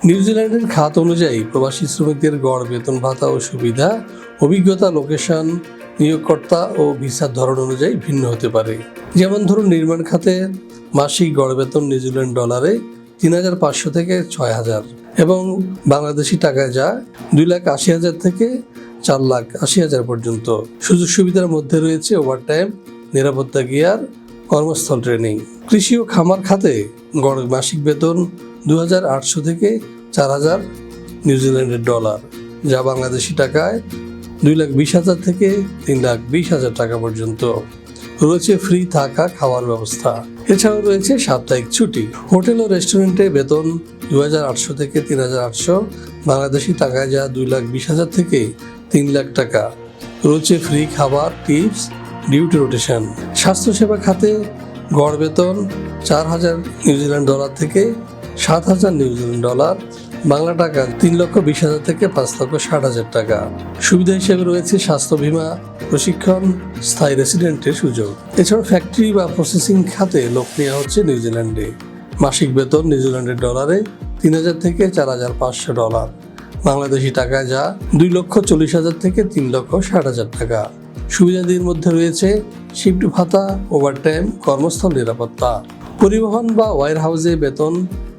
নিউজিল্যান্ডের খাত অনুযায়ী প্রবাসী শ্রমিকদের গড়, বেতন ভাতা ও সুবিধা, অভিজ্ঞতা, লোকেশন, নিয়োগকর্তা ও ভিসার ধরন অনুযায়ী ভিন্ন হতে পারে। যেমন ধরুন, নির্মাণ খাতে মাসিক গড়, বেতন নিউজিল্যান্ড ডলারে তিন হাজার পাঁচশো থেকে ছয় হাজার। এবং বাংলাদেশি টাকায় যা দুই লাখ আশি হাজার থেকে চার লাখ আশি হাজার পর্যন্ত। সুযোগ সুবিধার মধ্যে রয়েছে ওভারটাইম, নিরাপত্তা গিয়ার, কর্মস্থল ট্রেনিং। কৃষি ও খামার খাতে গড়, মাসিক বেতন দু হাজার আটশো থেকে চার হাজার নিউজিল্যান্ডের ডলার, যা বাংলাদেশি টাকায় দুই লাখ বিশ হাজার থেকে তিন লাখ বিশ হাজার টাকা পর্যন্ত। রয়েছে ফ্রি থাকা খাওয়ার ব্যবস্থা। এছাড়াও রয়েছে সাপ্তাহিক ছুটি। হোটেল ও রেস্টুরেন্টে বেতন দু হাজার আটশো থেকে তিন হাজার আটশো, বাংলাদেশি টাকায় যা দুই লাখ বিশ হাজার থেকে তিন লাখ টাকা। রয়েছে ফ্রি খাবার, টিপস, ডিউটি রোটেশন। স্বাস্থ্যসেবা খাতে গড় বেতন চার হাজার নিউজিল্যান্ড ডলার থেকে সাত হাজার নিউজিল্যান্ড ডলার, বাংলা টাকা তিন লক্ষ বিশ হাজার থেকে পাঁচ লক্ষ ষাট হাজার টাকা। সুবিধা হিসেবে রয়েছে স্বাস্থ্য বীমা, প্রশিক্ষণ, স্থায়ী রেসিডেন্টের সুযোগ। এছাড়াও ফ্যাক্টরি বা প্রসেসিং খাতে লোক নেওয়া হচ্ছে নিউজিল্যান্ডে। মাসিক বেতন নিউজিল্যান্ডের ডলারে তিন হাজার থেকে চার হাজার পাঁচশো ডলার। বাংলাদেশি টাকায় যা দুই লক্ষ চল্লিশ হাজার থেকে তিন লক্ষ ষাট হাজার টাকা। সুবিধাদির মধ্যে রয়েছে শিফট ভাতা ওভারটাইম কর্মস্থল নিরাপত্তা। পরিবহন বা ওয়ার হাউসে বেতন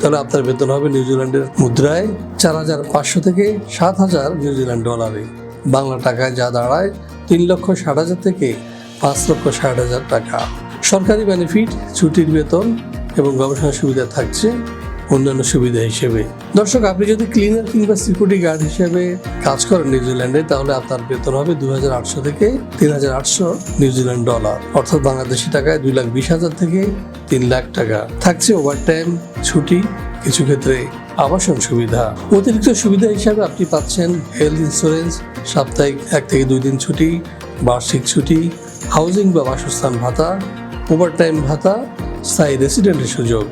তাহলে আপনার বেতন হবে নিউজিল্যান্ডের মুদ্রায় চার হাজার পাঁচশো থেকে সাত হাজার নিউজিল্যান্ড ডলারে। বাংলা টাকায় যা দাঁড়ায়, তিন লক্ষ ষাট হাজার থেকে পাঁচ লক্ষ ষাট হাজার টাকা। সরকারি বেনিফিট ছুটির বেতন এবং গবেষণা সুবিধা থাকছে অন্যান্য সুবিধা হিসেবে। দর্শক, আপনি যদি ক্লিনার কিংবা সিকিউরিটি গার্ড হিসেবে কাজ করেন নিউজিল্যান্ডে তাহলে আপনার বেতন হবে দু হাজার আটশো থেকে তিন হাজার আটশো নিউজিল্যান্ড ডলার। অর্থাৎ বাংলাদেশি টাকায় দুই লাখ বিশ হাজার থেকে তিন লাখ টাকা। থাকছে ওভারটাইম ছুটি, কিছু ক্ষেত্রে আবাসন সুবিধা। অতিরিক্ত সুবিধা হিসাবে আপনি পাচ্ছেন হেলথ ইন্স্যুরেন্স সাপ্তাহিক এক থেকে দুই দিন ছুটি, বার্ষিক ছুটি হাউজিং বা বাসস্থান ভাতা ওভারটাইম ভাতা, স্থায়ী রেসিডেন্টের সুযোগ।